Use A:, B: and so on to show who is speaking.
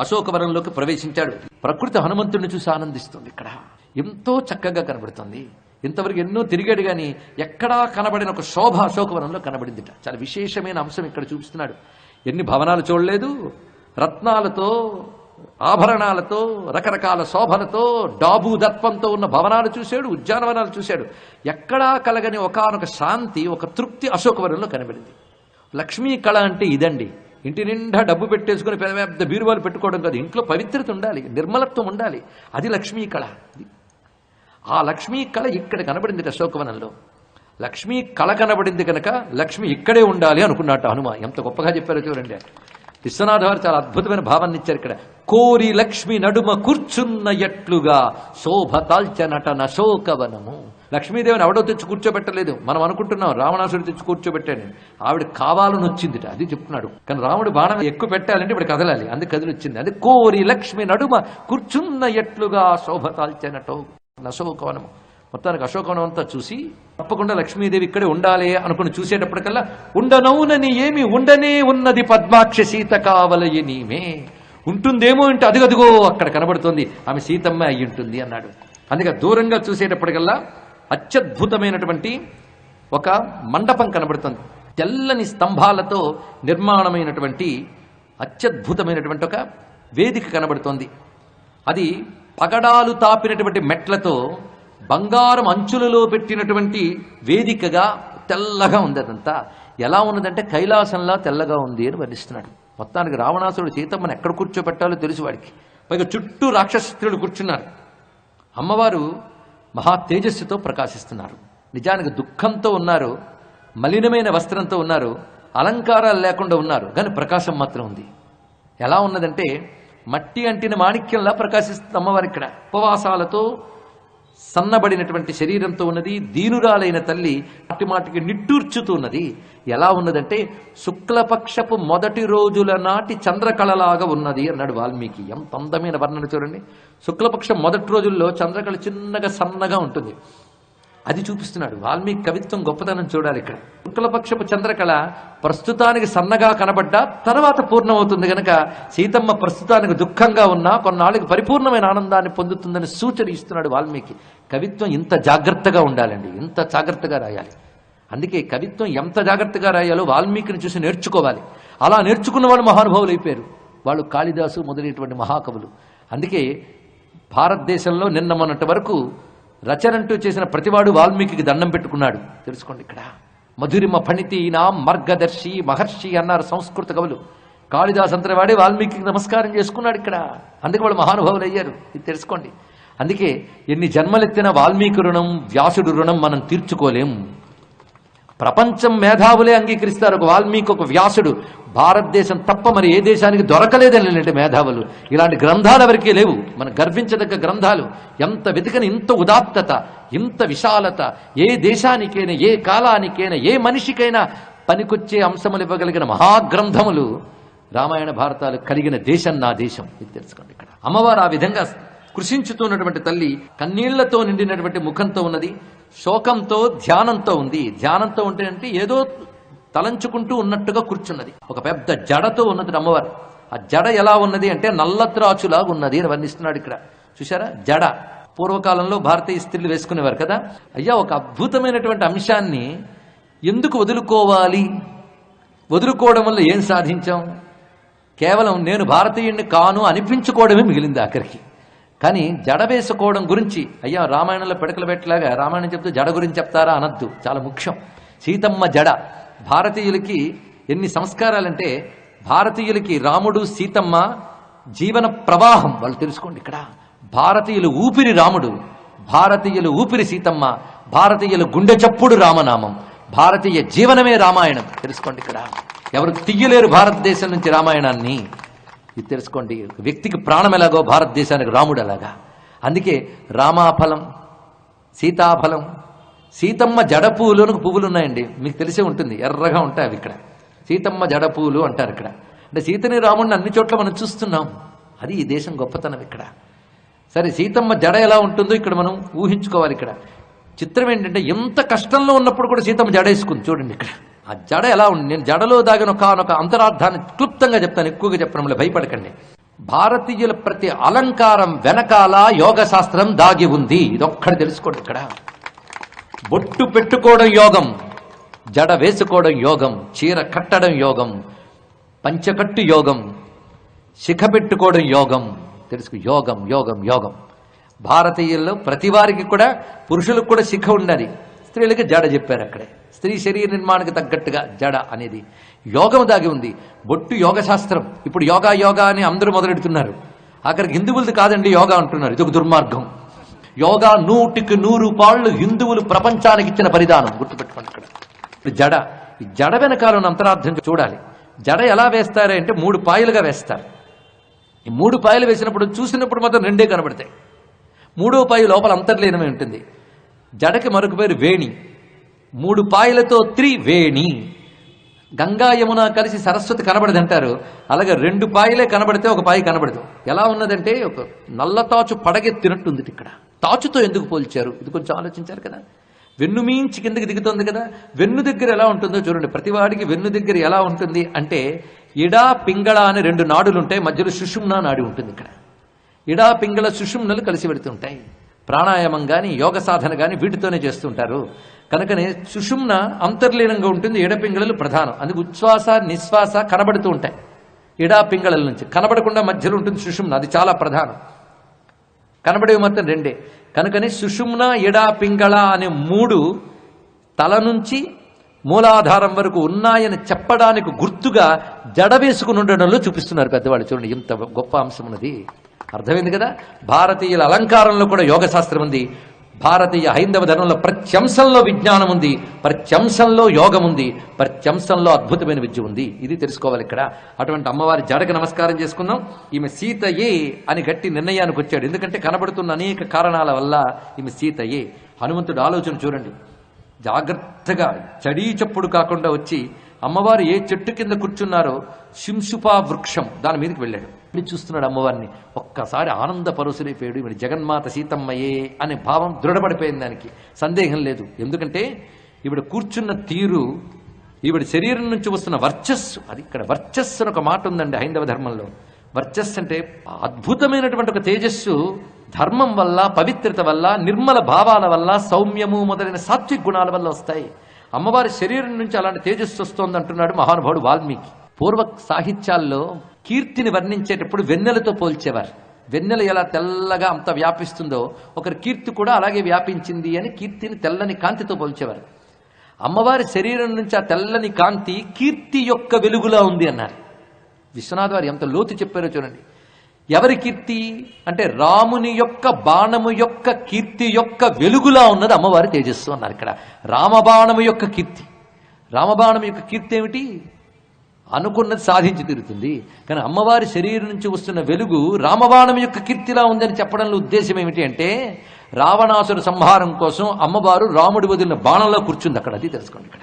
A: అశోకవనంలోకి ప్రవేశించాడు. ప్రకృతి హనుమంతుడిని చూసి ఆనందిస్తుంది ఇక్కడ. ఎంతో చక్కగా కనబడుతుంది. ఇంతవరకు ఎన్నో తిరిగాడు గాని ఎక్కడా కనబడిన ఒక శోభ అశోకవనంలో కనబడిందిట. చాలా విశేషమైన అంశం ఇక్కడ చూపిస్తున్నాడు. ఎన్ని భవనాలు చూడలేదు. రత్నాలతో ఆభరణాలతో రకరకాల శోభలతో డాబు ఉన్న భవనాలు చూశాడు ఉద్యానవనాలు చూశాడు. ఎక్కడా కలగని ఒకనొక శాంతి ఒక తృప్తి అశోకవనంలో కనబడింది. లక్ష్మీ కళ అంటే ఇదండి. ఇంటి నిండా డబ్బు పెట్టేసుకుని పెద్ద పెద్ద బీరువాలు పెట్టుకోవడం కాదు. ఇంట్లో పవిత్రత ఉండాలి నిర్మలత్వం ఉండాలి. అది లక్ష్మీ కళ. ఆ లక్ష్మీ కళ ఇక్కడ కనబడింది అశోకవనంలో. లక్ష్మీ కళ కనబడింది కనుక లక్ష్మి ఇక్కడే ఉండాలి అనుకున్నట్టు హనుమ. ఎంత గొప్పగా చెప్పారో చూడండి. విశ్వనాథ వారు చాలా అద్భుతమైన భావాన్ని ఇచ్చారు ఇక్కడ. కోరి లక్ష్మి నడుమ కూర్చున్న ఎట్లుగా శోభ తాల్చ నటన శోకవనము. లక్ష్మీదేవిని ఎవడో తెచ్చి కూర్చోబెట్టలేదు. మనం అనుకుంటున్నాం రావణాసుడు తెచ్చి కూర్చోబెట్టాను ఆవిడ కావాలని వచ్చిందిట. అది చెప్తున్నాడు. కానీ రాముడు బాణం ఎక్కువ పెట్టాలంటే ఇప్పుడు కదలాలి. అందుకు కదిలి వచ్చింది అది కోరి లక్ష్మి నడుమ కూర్చున్న ఎట్లుగా శోభ తాల్చనటో నశోకవనము. మొత్తానికి అశోకవనం అంతా చూసి తప్పకుండా లక్ష్మీదేవి ఇక్కడే ఉండాలి అనుకుని చూసేటప్పటికల్లా ఉండనవునని ఏమి ఉండనే ఉన్నది పద్మాక్ష సీత కావలయ నీమే ఉంటుందేమో అంటే అదిగదిగో అక్కడ కనబడుతోంది. ఆమె సీతమ్మ అయి ఉంటుంది అన్నాడు. అందుకే దూరంగా చూసేటప్పటికల్లా అత్యద్భుతమైనటువంటి ఒక మండపం కనబడుతుంది. తెల్లని స్తంభాలతో నిర్మాణమైనటువంటి అత్యద్భుతమైనటువంటి ఒక వేదిక కనబడుతోంది. అది పగడాలు తాపినటువంటి మెట్లతో బంగారం అంచులలో పెట్టినటువంటి వేదికగా తెల్లగా ఉంది అదంతా ఎలా ఉన్నదంటే కైలాసంలా తెల్లగా ఉంది అని వర్ణిస్తున్నాడు. మొత్తానికి రావణాసుడు సీతమ్మను ఎక్కడ కూర్చోబెట్టాలో తెలుసు వాడికి. పైగా చుట్టూ రాక్షస స్త్రీలు కూర్చున్నారు. అమ్మవారు మహా తేజస్సుతో ప్రకాశిస్తున్నారు. నిజానికి దుఃఖంతో ఉన్నారు మలినమైన వస్త్రంతో ఉన్నారు అలంకారాలు లేకుండా ఉన్నారు కానీ ప్రకాశం మాత్రం ఉంది. ఎలా ఉన్నదంటే మట్టి అంటిన మాణిక్యంలా ప్రకాశిస్తుంది అమ్మవారు ఇక్కడ ఉపవాసాలతో సన్నబడినటువంటి శరీరంతో ఉన్నది దీనురాలైన తల్లి మాటి మాటికి నిట్టూర్చుతూ ఉన్నది. ఎలా ఉన్నదంటే శుక్లపక్షపు మొదటి రోజుల నాటి చంద్రకళలాగా ఉన్నది అన్నాడు వాల్మీకి. ఎంత అందమైన వర్ణన చూడండి. శుక్లపక్షం మొదటి రోజుల్లో చంద్రకళ చిన్నగా సన్నగా ఉంటుంది. అది చూపిస్తున్నాడు. వాల్మీకి కవిత్వం గొప్పతనం చూడాలి ఇక్కడ. శుక్లపక్షపు చంద్రకళ ప్రస్తుతానికి సన్నగా కనబడ్డా తర్వాత పూర్ణమవుతుంది గనక సీతమ్మ ప్రస్తుతానికి దుఃఖంగా ఉన్నా కొన్నాళ్ళకి పరిపూర్ణమైన ఆనందాన్ని పొందుతుందని సూచన ఇస్తున్నాడు వాల్మీకి. కవిత్వం ఇంత జాగ్రత్తగా ఉండాలండి. ఇంత జాగ్రత్తగా రాయాలి. అందుకే కవిత్వం ఎంత జాగ్రత్తగా రాయాలో వాల్మీకిని చూసి నేర్చుకోవాలి. అలా నేర్చుకున్న వాళ్ళు మహానుభావులు అయిపోయారు. వాళ్ళు కాళిదాసు మొదలైనటువంటి మహాకవులు. అందుకే భారతదేశంలో నిన్న మొన్నటి వరకు రచనంటూ చేసిన ప్రతివాడు వాల్మీకి దండం పెట్టుకున్నాడు. తెలుసుకోండి ఇక్కడ. మధురిమ ఫణితి నాం మార్గదర్శి మహర్షి అన్నారు సంస్కృత కవులు. కాళిదాస్ అంతటి వాడే వాల్మీకి నమస్కారం చేసుకున్నాడు ఇక్కడ. అందుకే వాళ్ళు మహానుభావులు అయ్యారు. ఇది తెలుసుకోండి. అందుకే ఎన్ని జన్మలెత్తిన వాల్మీకి రుణం వ్యాసుడు రుణం మనం తీర్చుకోలేం. ప్రపంచం మేధావులే అంగీకరిస్తారు. ఒక వాల్మీకి ఒక వ్యాసుడు భారతదేశం తప్ప మరి ఏ దేశానికి దొరకలేదని ఇలాంటి మేధావులు. ఇలాంటి గ్రంథాలు ఎవరికీ లేవు. మన గర్వించదగ్గ గ్రంథాలు. ఎంత వెతికని ఇంత ఉదాత్తత ఇంత విశాలత. ఏ దేశానికైనా ఏ కాలానికైనా ఏ మనిషికైనా పనికొచ్చే అంశములు ఇవ్వగలిగిన మహాగ్రంథములు రామాయణ భారతాలు కలిగిన దేశం నా దేశం. ఇది తెలుసుకోండి ఇక్కడ. అమ్మవారు ఆ విధంగా కృషించుతున్నటువంటి తల్లి కన్నీళ్ళతో నిండినటువంటి ముఖంతో ఉన్నది. శోకంతో ధ్యానంతో ఉంది. ధ్యానంతో ఉంటే అంటే ఏదో తలంచుకుంటూ ఉన్నట్టుగా కూర్చున్నది. ఒక పెద్ద జడతో ఉన్నది అమ్మవారు. ఆ జడ ఎలా ఉన్నది అంటే నల్లత్రాచులాగా ఉన్నది అని వర్ణిస్తున్నాడు ఇక్కడ. చూసారా జడ. పూర్వకాలంలో భారతీయ స్త్రీలు వేసుకునేవారు కదా? అయ్యా ఒక అద్భుతమైనటువంటి అంశాన్ని ఎందుకు వదులుకోవాలి? వదులుకోవడం వల్ల ఏం సాధించాం? కేవలం నేను భారతీయుణ్ణి కాను అనిపించుకోవడమే మిగిలింది ఆఖరికి. కానీ జడ వేసుకోవడం గురించి అయ్యా రామాయణంలో పిడకలు పెట్టలాగా రామాయణం చెప్తూ జడ గురించి చెప్తారా అనద్దు. చాలా ముఖ్యం. సీతమ్మ జడ. భారతీయులకి ఎన్ని సంస్కారాలంటే భారతీయులకి రాముడు సీతమ్మ జీవన ప్రవాహం. వాళ్ళు తెలుసుకోండి ఇక్కడ. భారతీయులు ఊపిరి రాముడు భారతీయులు ఊపిరి సీతమ్మ భారతీయులు గుండె చప్పుడు రామనామం భారతీయ జీవనమే రామాయణం. తెలుసుకోండి ఇక్కడ. ఎవరు తీయలేరు భారతదేశం నుంచి రామాయణాన్ని. ఇది తెలుసుకోండి. వ్యక్తికి ప్రాణం ఎలాగో భారతదేశానికి రాముడు అలాగా అందుకే రామాఫలం సీతాఫలం సీతమ్మ జడపూలు అని పువ్వులు ఉన్నాయండి మీకు తెలిసే ఉంటుంది. ఎర్రగా ఉంటాయి అవి ఇక్కడ. సీతమ్మ జడపూలు అంటారు ఇక్కడ. అంటే సీతని రాముడిని అన్ని చోట్ల మనం చూస్తున్నాం. అది ఈ దేశం గొప్పతనం ఇక్కడ. సరే సీతమ్మ జడ ఎలా ఉంటుందో ఇక్కడ మనం ఊహించుకోవాలి ఇక్కడ. చిత్రం ఏంటంటే ఎంత కష్టంలో ఉన్నప్పుడు కూడా సీతమ్మ జడ వేసుకుంది. చూడండి ఇక్కడ. ఆ జడ ఎలా ఉంది నేను జడలో దాగిన కానొక అంతరార్థాన్ని క్లుప్తంగా చెప్తాను ఎక్కువగా చెప్పడంలో భయపడకండి. భారతీయుల ప్రతి అలంకారం వెనకాల యోగ శాస్త్రం దాగి ఉంది. ఇదొక్కటి తెలుసుకోండి ఇక్కడ. బొట్టు పెట్టుకోవడం యోగం జడ వేసుకోవడం యోగం చీర కట్టడం యోగం పంచకట్టు యోగం శిఖ పెట్టుకోవడం యోగం. తెలుసు యోగం యోగం యోగం. భారతీయుల్లో ప్రతి వారికి కూడా పురుషులకు కూడా శిఖ ఉండాలి. స్త్రీలకి జడ చెప్పారు అక్కడే. స్త్రీ శరీర నిర్మాణానికి తగ్గట్టుగా జడ అనేది యోగం దాగి ఉంది. బొట్టు యోగ శాస్త్రం ఇప్పుడు యోగా యోగా అని అందరూ మొదలెడుతున్నారు. అక్కడికి హిందువులది కాదండి యోగా అంటున్నారు. ఇది ఒక దుర్మార్గం. యోగా నూటికి నూరు పాళ్ళు హిందువులు ప్రపంచానికి ఇచ్చిన పరిధానం. గుర్తుపెట్టుకోండి ఇక్కడ. ఇప్పుడు జడ. ఈ జడ వెనకాల అంతరార్థం చూడాలి. జడ ఎలా వేస్తారంటే అంటే మూడు పాయలుగా వేస్తారు. ఈ మూడు పాయలు వేసినప్పుడు చూసినప్పుడు మాత్రం రెండే కనబడతాయి. మూడో పాయి లోపల అంతర్లీనమై ఉంటుంది. జడకి మరొక పేరు వేణి. మూడు పాయలతో త్రివేణి. గంగా యమున కలిసి సరస్వతి కనబడదు అంటారు. అలాగే రెండు పాయలే కనబడితే ఒక పాయి కనబడదు. ఎలా ఉన్నదంటే ఒక నల్ల తాచు పడగెత్తినట్టుంది ఇక్కడ. తాచుతో ఎందుకు పోల్చారు? ఇది కొంచెం ఆలోచించారు కదా. వెన్ను మించి కిందకి దిగుతుంది కదా. వెన్ను దగ్గర ఎలా ఉంటుందో చూడండి. ప్రతివాడికి వెన్ను దగ్గర ఎలా ఉంటుంది అంటే ఇడా పింగళ అనే రెండు నాడులు ఉంటాయి మధ్యలో సుషుమ్నా నాడి ఉంటుంది ఇక్కడ. ఇడా పింగళ సుషుమ్నలు కలిసి పెడుతుంటాయి ప్రాణాయామం కానీ యోగ సాధన కానీ వీటితోనే చేస్తుంటారు. కనుకనే సుషుమ్న అంతర్లీనంగా ఉంటుంది ఎడపింగళలు ప్రధానం. అందుకు ఉచ్ఛ్వాస నిశ్వాస కనబడుతూ ఉంటాయి. ఎడాపింగళల నుంచి. కనబడకుండా మధ్యలో ఉంటుంది సుషుమ్న అది చాలా ప్రధానం. కనబడేవి మొత్తం రెండే. కనుకని సుషుమ్న ఎడా పింగళ అనే మూడు తల నుంచి మూలాధారం వరకు ఉన్నాయని చెప్పడానికి గుర్తుగా జడ వేసుకుని ఉండడంలో చూపిస్తున్నారు పెద్దవాళ్ళు. చూడండి ఇంత గొప్ప అంశం ఉన్నది. అర్థమైంది కదా? భారతీయుల అలంకారంలో కూడా యోగ శాస్త్రం ఉంది. భారతీయ హైందవ ధర్మంలో ప్రత్యంశంలో విజ్ఞానం ఉంది. ప్రత్యంశంలో యోగం ఉంది. ప్రత్యంశంలో అద్భుతమైన విద్య ఉంది. ఇది తెలుసుకోవాలి ఇక్కడ. అటువంటి అమ్మవారి జడకి నమస్కారం చేసుకుందాం. ఈమె సీతయే అని గట్టి నిర్ణయానికి వచ్చాడు. ఎందుకంటే కనబడుతున్న అనేక కారణాల వల్ల ఈమె సీతయే. హనుమంతుడు ఆలోచన చూడండి. జాగ్రత్తగా చడీ చప్పుడు కాకుండా వచ్చి అమ్మవారు ఏ చెట్టు కింద కూర్చున్నారో శింశుపా వృక్షం దాని మీదకి వెళ్ళాడు. వెళ్ళి చూస్తున్నాడు అమ్మవారిని. ఒక్కసారి ఆనంద పరుసులైపోయాడు ఈవిడ జగన్మాత సీతమ్మయే అనే భావం దృఢపడిపోయింది దానికి. సందేహం లేదు. ఎందుకంటే ఇవిడ కూర్చున్న తీరు ఈవిడ శరీరం నుంచి వస్తున్న వర్చస్సు అది ఇక్కడ వర్చస్సు అని ఒక మాట ఉందండి హైందవ ధర్మంలో. వర్చస్సు అంటే అద్భుతమైనటువంటి ఒక తేజస్సు. ధర్మం వల్ల పవిత్రత వల్ల నిర్మల భావాల వల్ల సౌమ్యము మొదలైన సాత్విక గుణాల వల్ల వస్తాయి. అమ్మవారి శరీరం నుంచి అలాంటి తేజస్సు వస్తోంది అంటున్నాడు మహానుభావుడు వాల్మీకి. పూర్వ సాహిత్యాల్లో కీర్తిని వర్ణించేటప్పుడు వెన్నెలతో పోల్చేవారు. వెన్నెల ఎలా తెల్లగా అంత వ్యాపిస్తుందో ఒకరి కీర్తి కూడా అలాగే వ్యాపించింది అని కీర్తిని తెల్లని కాంతితో పోల్చేవారు. అమ్మవారి శరీరం నుంచి ఆ తెల్లని కాంతి కీర్తి యొక్క వెలుగులా ఉంది అన్నారు. విశ్వనాథ్ వారు ఎంత లోతు చెప్పారో చూడండి. ఎవరి కీర్తి? అంటే రాముని యొక్క బాణము యొక్క కీర్తి యొక్క వెలుగులా ఉన్నది అమ్మవారి తేజస్సు అన్నారు ఇక్కడ. రామబాణము యొక్క కీర్తి. రామబాణం యొక్క కీర్తి ఏమిటి? అనుకున్నది సాధించి తీరుతుంది. కానీ అమ్మవారి శరీరం నుంచి వస్తున్న వెలుగు రామబాణం యొక్క కీర్తిలా ఉందని చెప్పడంలో ఉద్దేశం ఏమిటి అంటే రావణాసుర సంహారం కోసం అమ్మవారు రాముడి వదిలిన బాణంలో కూర్చుంది అక్కడ. అది తెలుసుకోండి ఇక్కడ.